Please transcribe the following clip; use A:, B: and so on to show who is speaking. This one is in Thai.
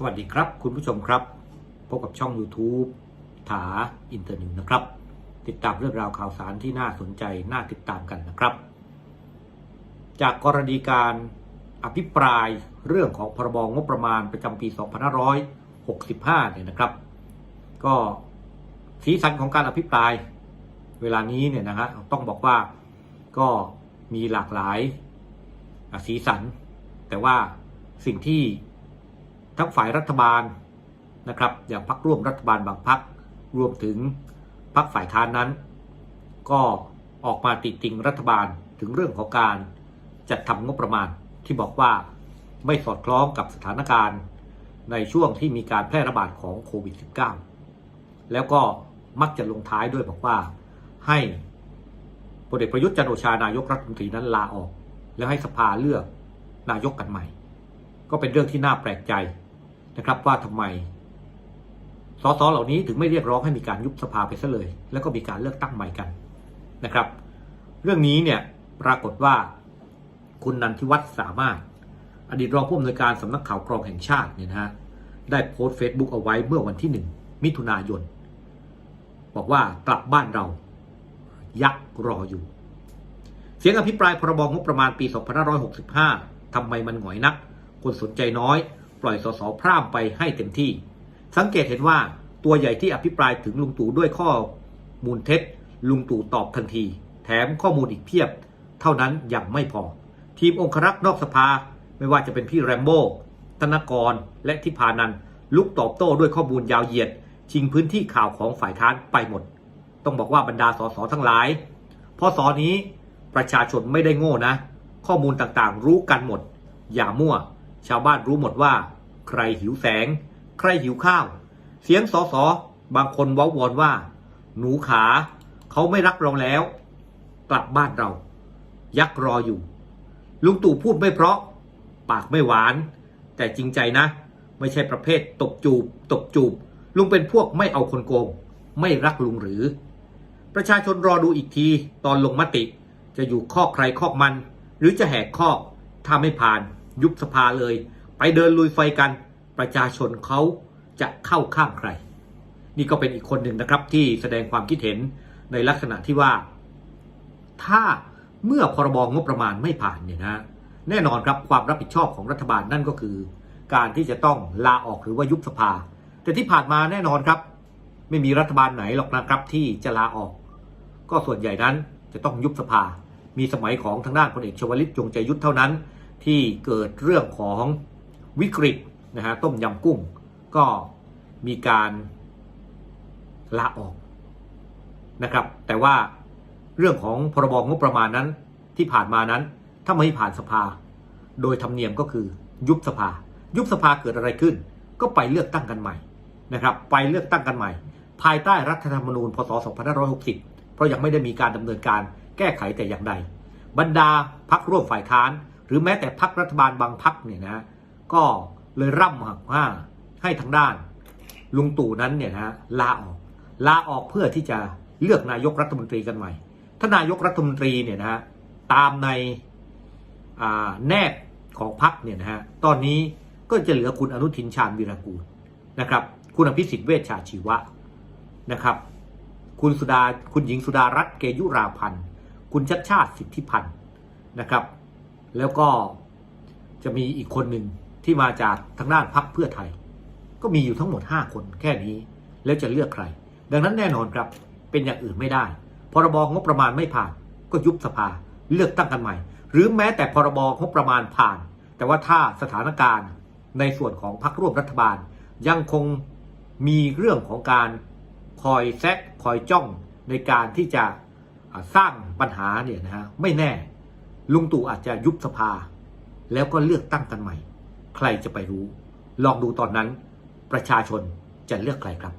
A: สวัสดีครับคุณผู้ชมครับ พบกับช่อง YouTube ถาอินเตอร์นิวนะครับ ติดตามเรื่องราวข่าวสารที่น่าสนใจน่าติดตามกันนะครับ จากกรณีการอภิปรายเรื่องของพรบงบประมาณประจำปี 2565 เนี่ยนะครับ ก็สีสันของการอภิปรายเวลานี้เนี่ยนะฮะต้องบอกว่าก็มีหลากหลายสีสัน แต่ว่าสิ่งที่ ทั้งฝ่ายรัฐบาลนะครับอย่างพักร่วมรัฐบาลบางพักรวมถึงพักฝ่ายค้านนั้น ก็ออกมาติดติงรัฐบาลถึงเรื่องของการจัดทำงบประมาณที่บอกว่าไม่สอดคล้องกับสถานการณ์ในช่วงที่มีการแพร่ระบาดของโควิด -19 แล้วก็มักจะลงท้ายด้วยบอกว่าให้พลเอกประยุทธ์จันโอชานายกรัฐมนตรีนั้นลาออก แล้วให้สภาเลือกนายกกันใหม่ ก็เป็นเรื่องที่น่าแปลกใจ นะครับว่าทำไมสสเหล่านี้ถึงไม่เรียกร้องให้มีการยุบสภาไปซะเลย แล้วก็มีการเลือกตั้งใหม่กันนะครับ เรื่องนี้เนี่ยปรากฏว่าคุณนันทิวัฒน์สามารถ อดีตรองผู้อำนวยการสำนักข่าวกรองแห่งชาติเนี่ยนะฮะได้โพสต์เฟซบุ๊กเอาไว้เมื่อวันที่หนึ่งมิถุนายน บอกว่ากลับบ้านเรา ยักษ์รออยู่ เสียงอภิปรายพรบงบประมาณปี 2565ทำไมมันหงอยนัก คนสนใจน้อย ปล่อยสสพร่ำไปให้เต็มที่ สังเกตเห็นว่าตัวใหญ่ที่อภิปรายถึงลุงตู่ด้วยข้อมูลเท็จ ลุงตู่ตอบทันที แถมข้อมูลอีกเพียบ เท่านั้นยังไม่พอ ทีมองครักษ์นอกสภา ไม่ว่าจะเป็นพี่แรมโบ้ธนกรและทิพานันลุกตอบโต้ด้วยข้อมูลยาวเหยียด ชิงพื้นที่ข่าวของฝ่ายค้านไปหมด ต้องบอกว่าบรรดาสสทั้งหลายพอสอนี้ประชาชนไม่ได้โง่นะ ข้อมูลต่างๆรู้กันหมด อย่ามั่ว ชาวบ้านรู้หมดว่า ใครหิวแสง ใครหิวข้าว เสียงสอสอบางคนว้าวอนว่า หนูขา เขาไม่รักเราแล้ว กลับบ้านเรา ยักษ์รออยู่ ลุงตู่พูดไม่เพราะ ปากไม่หวาน แต่จริงใจนะ ไม่ใช่ประเภทตบจูบ ตบจูบ ลุงเป็นพวกไม่เอาคนโกง ไม่รักลุงหรือ ประชาชนรอดูอีกทีตอนลงมติ จะอยู่ข้อใครข้อมัน หรือจะแหกข้อถ้าไม่ผ่าน ยุบสภาเลย ไปเดินลุยไฟกัน ประชาชนเขาจะเข้าข้างใคร นี่ก็เป็นอีกคนหนึ่งนะครับที่แสดงความคิดเห็นในลักษณะที่ว่า ถ้าเมื่อพรบงบประมาณไม่ผ่านเนี่ยนะแน่นอนครับความรับผิดชอบของรัฐบาลนั่นก็คือ การที่จะต้องลาออกหรือว่ายุบสภา แต่ที่ผ่านมาแน่นอนครับ ไม่มีรัฐบาลไหนหรอกนะครับที่จะลาออก ก็ส่วนใหญ่นั้นจะต้องยุบสภา มีสมัยของทางด้านพลเอกชวลิตจงใจยุทธเท่านั้น ที่เกิดเรื่องของวิกฤตนะฮะต้มยำกุ้ง ก็มีการลาออกนะครับ แต่ว่าเรื่องของพรบงบประมาณนั้นที่ผ่านมานั้น ถ้าไม่ผ่านสภา โดยธรรมเนียมก็คือยุบสภา ยุบสภาเกิดอะไรขึ้น ก็ไปเลือกตั้งกันใหม่นะครับ ไปเลือกตั้งกันใหม่ ภายใต้รัฐธรรมนูญพศ 2560 เพราะยังไม่ได้มีการดำเนินการแก้ไขแต่อย่างใด บรรดาพักร่วมฝ่ายค้าน หรือแม้แต่พักรัฐบาลบางพักเนี่ยนะ ก็เลยร่ำหักว่าให้ทางด้าน ลุงตู่นั้นเนี่ยนะลาออกลาออกเพื่อที่จะเลือกนายกรัฐมนตรีกันใหม่ถ้านายกรัฐมนตรีเนี่ยนะฮะตามในแนบของพักเนี่ยนะฮะตอนนี้ก็จะเหลือคุณอนุทินชาญวีรกูลนะครับ คุณอภิสิทธิ์เวชชาชีวะนะครับ คุณสุดาคุณหญิงสุดารัตน์เกยุราพันธ์ คุณชัดชาติสิทธิพันธ์นะครับ แล้วก็จะมีอีกคนหนึ่งที่มาจากทางด้านพักเพื่อไทย ก็มีอยู่ทั้งหมด 5 คนแค่นี้ แล้วจะเลือกใคร ดังนั้นแน่นอนครับเป็นอย่างอื่นไม่ได้ พรบงบประมาณไม่ผ่าน ก็ยุบสภาเลือกตั้งกันใหม่ หรือแม้แต่พรบงบประมาณผ่าน แต่ว่าถ้าสถานการณ์ในส่วนของพรรคร่วมรัฐบาล ยังคงมีเรื่องของการคอยแซะคอยจ้องในการที่จะสร้างปัญหาเนี่ยนะฮะไม่แน่ ลุงตู่อาจจะยุบสภา แล้วก็เลือกตั้งกันใหม่ ใครจะไปรู้ ลองดูตอนนั้น ประชาชนจะเลือกใครครับ